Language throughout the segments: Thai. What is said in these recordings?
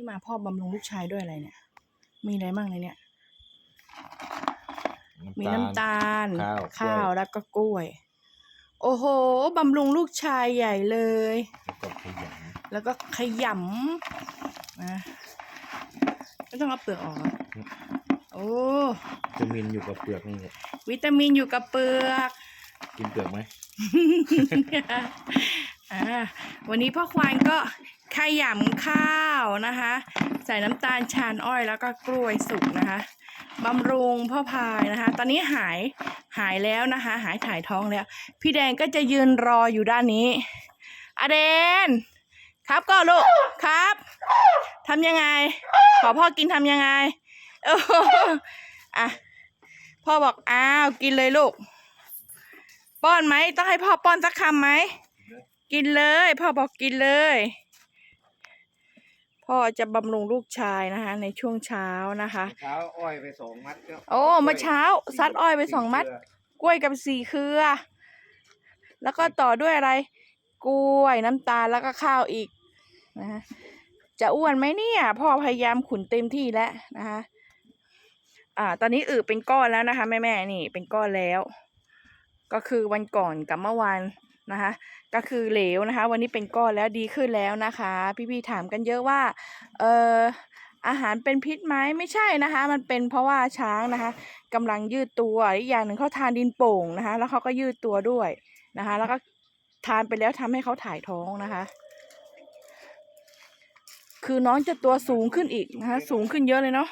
นี่มาพ่อบำรุงลูกชายด้วยอะไรเนี่ย มีอะไรบ้างในเนี่ย มีน้ำตาล ข้าวข้าวกล้วยแล้วก็กล้วย โอ้โหบำรุงลูกชายใหญ่เลย แล้วก็ขยันแล้วก็ขยำนะไม่ต้องเอาเปลือกออกเหรอโอ้วิตามินอยู่กับเปลือกนี่แหละวิตามินอยู่กับเปลือก กินเปลือกไหมอ่าวันนี้พ่อควานก็ ขยำข้าวนะคะ ใส่น้ำตาลชานอ้อยแล้วก็กล้วยสุกนะคะบำรุงพ่อพายนะคะ ตอนนี้หายหายแล้วนะคะ หายถ่ายท้องแล้ว พี่แดงก็จะยืนรออยู่ด้านนี้อเดน ครับก็ลูกครับทำยังไง ขอพ่อกินทำยังไงโอ้อะพ่อบอกอ้าวกินเลยลูก ป้อนไหมต้องให้พ่อป้อนสักคำไหมกินเลย พ่อบอกกินเลย พ่อจะบำรุงลูกชายนะคะ ในช่วงเช้านะคะ เช้าอ้อยไปสองมัดก็โอ้เมื่อเช้าซัดอ้อยไปสองมัด กล้วยกับสี่เครือ แล้วก็ต่อด้วยอะไร กล้วยน้ำตาลแล้วก็ข้าวอีกนะคะจะอ้วนไหมเนี่ยพ่อพยายามขุนเต็มที่แล้วนะคะอ่า ตอนนี้อือเป็นก้อนแล้วนะคะ แม่แม่ๆนี่เป็นก้อนแล้ว ก็คือวันก่อนกับเมื่อวาน นะคะ ก็คือเหลวนะคะ วันนี้เป็นก้อนแล้วดีขึ้นแล้วนะคะ พี่ๆถามกันเยอะว่าเอ่ออาหารเป็นพิษไหมไม่ใช่นะคะ มันเป็นเพราะว่าช้างนะคะกำลังยืดตัวอีกอย่างหนึ่งเขาทานดินโป่งนะคะ แล้วเขาก็ยืดตัวด้วยนะคะ แล้วก็ทานไปแล้วทำให้เขาถ่ายท้องนะคะ คือน้องจะตัวสูงขึ้นอีกนะคะ สูงขึ้นเยอะเลยเนาะ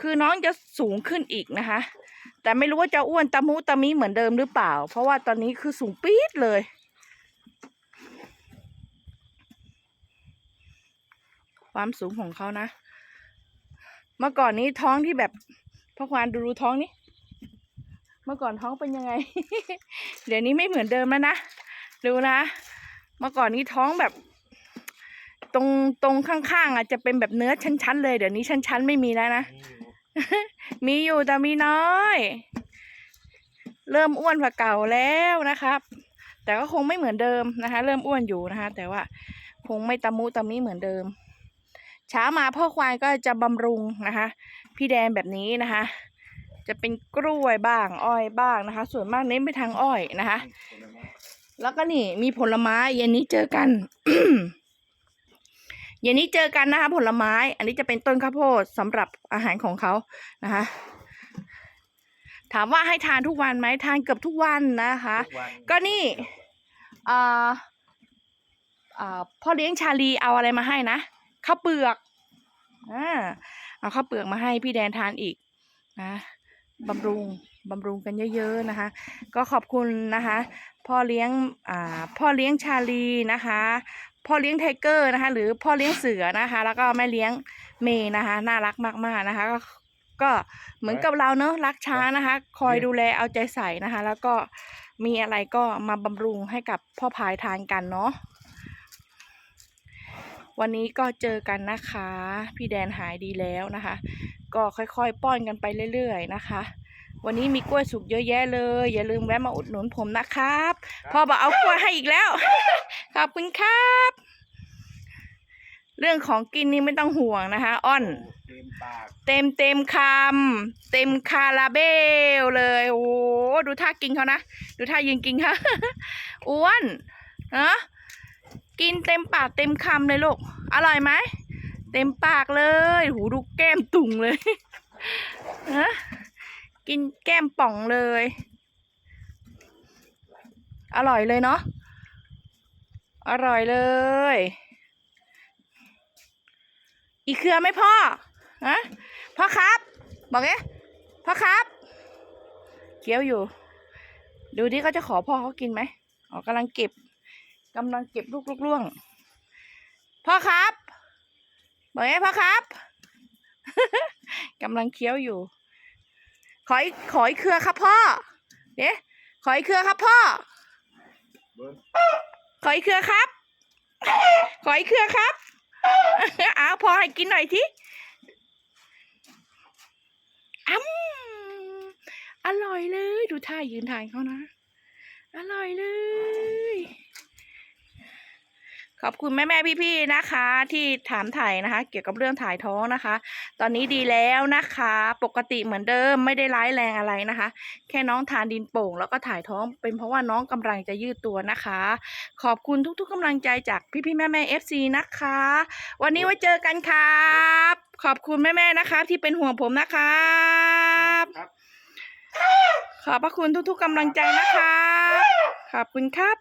คือน้องจะสูงขึ้นอีกนะคะ แต่ไม่รู้ว่าจะอ้วนตะมุตะมิเหมือนเดิมหรือเปล่า เพราะว่าตอนนี้คือสูงปี๊ดเลย ความสูงของเขานะ เมื่อก่อนนี้ท้องที่แบบพ่อควานดูดูท้องนี่เมื่อก่อนท้องเป็นยังไง เดี๋ยวนี้ไม่เหมือนเดิมแล้วนะ ดูนะ เมื่อก่อนนี้ท้องแบบตรงตรงข้างๆอะจะเป็นแบบเนื้อชั้นๆเลย เดี๋ยวนี้ชั้นๆไม่มีแล้วนะ มีอยู่แต่มีน้อย เริ่มอ้วนกว่าเก่าแล้วนะครับ แต่ก็คงไม่เหมือนเดิมนะคะ เริ่มอ้วนอยู่นะคะ แต่ว่าคงไม่ตะมุตะมิเหมือนเดิม เช้ามาพ่อควายก็จะบำรุงนะคะ พี่แดนแบบนี้นะคะ จะเป็นกล้วยบ้างอ้อยบ้างนะคะ ส่วนมากเน้นไปทางอ้อยนะคะ แล้วก็นี่มีผลไม้เย็นนี้เจอกัน เย็นนี้เจอกันนะคะผลไม้ อันนี้จะเป็นต้นข้าวโพดสำหรับอาหารของเขานะคะ ถามว่าให้ทานทุกวันไหมทานเกือบทุกวันนะคะทุวันก็นี่อ่าอ่าพ่อเลี้ยงชาลีเอาอะไรมาให้นะข้าวเปลือกอ่าเอาข้าวเปลือกมาให้พี่แดนทานอีกนะบำรุงบำรุงกันเยอะๆนะคะ ก็ขอบคุณนะคะ พ่อเลี้ยงอ่าพ่อเลี้ยงชาลีนะคะ พ่อเลี้ยงไทเกอร์นะคะ หรือพ่อเลี้ยงเสือนะคะ แล้วก็แม่เลี้ยงเมย์นะคะ น่ารักมากๆนะคะ ก็ก็เหมือนกับเราเนอะรักช้านะคะ คอยดูแลเอาใจใส่นะคะ แล้วก็มีอะไรก็มาบำรุงให้กับพ่อพายทานกันเนาะวันนี้ก็เจอกันนะคะ พี่แดนหายดีแล้วนะคะ ก็ค่อยๆ ป้อนกันไปเรื่อยๆนะคะ วันนี้มีกล้วยสุกเยอะแยะเลย อย่าลืมแวะมาอุดหนุนผมนะครับพ่อบอกเอากล้วยให้อีกแล้ว ขอบคุณครับ เรื่องของกินนี่ไม่ต้องห่วงนะคะ อ้อน เต็มปากเต็มเต็มคำเต็มคาราเบลเลยโอ้โหดูท่ากินเขานะดูท่ายืนกินเขาอ้วนเนาะกินเต็มปากเต็มคำเลยลูกอร่อยไหมเต็มปากเลย หูดูแก้มตุ่งเลยฮะ กินแก้มป่องเลย อร่อยเลยเนาะ อร่อยเลย อีเครือไหมพ่อฮะพ่อครับ บอกเอ๊ะพ่อครับเคี้ยวอยู่ ดูดิเขาจะขอพ่อเขากินไหมอ๋อกำลังเก็บกำลังเก็บลูกลูกล่วง พ่อครับ บอกเอ๊ะพ่อครับกำลังเคี้ยวอยู่ ขออีกขออีกเครือครับพ่อเอ๊ะขออีกเครือครับพ่อ ขออีกเครือครับ ขออีกเครือครับอ้าวพอให้กินหน่อยทีอ้ำอร่อยเลย ดูท่ายืนทานเขานะ อร่อยเลย ขอบคุณแม่แม่พี่พี่ๆนะคะ ที่ถามถ่ายนะคะ เกี่ยวกับเรื่องถ่ายท้องนะคะ ตอนนี้ดีแล้วนะคะ ปกติเหมือนเดิมไม่ได้ร้ายแรงอะไรนะคะ แค่น้องทานดินโป่ง แล้วก็ถ่ายท้อง เป็นเพราะว่าน้องกำลังจะยืดตัวนะคะ ขอบคุณทุกๆกำลังใจจากพี่พี่ๆแม่แม่เอฟซีนะคะ วันนี้ไว้เจอกันครับ ขอบคุณแม่แม่ๆนะคะที่เป็นห่วงผมนะครับครับขอบพระคุณทุกๆกำลังใจนะครับขอบคุณครับ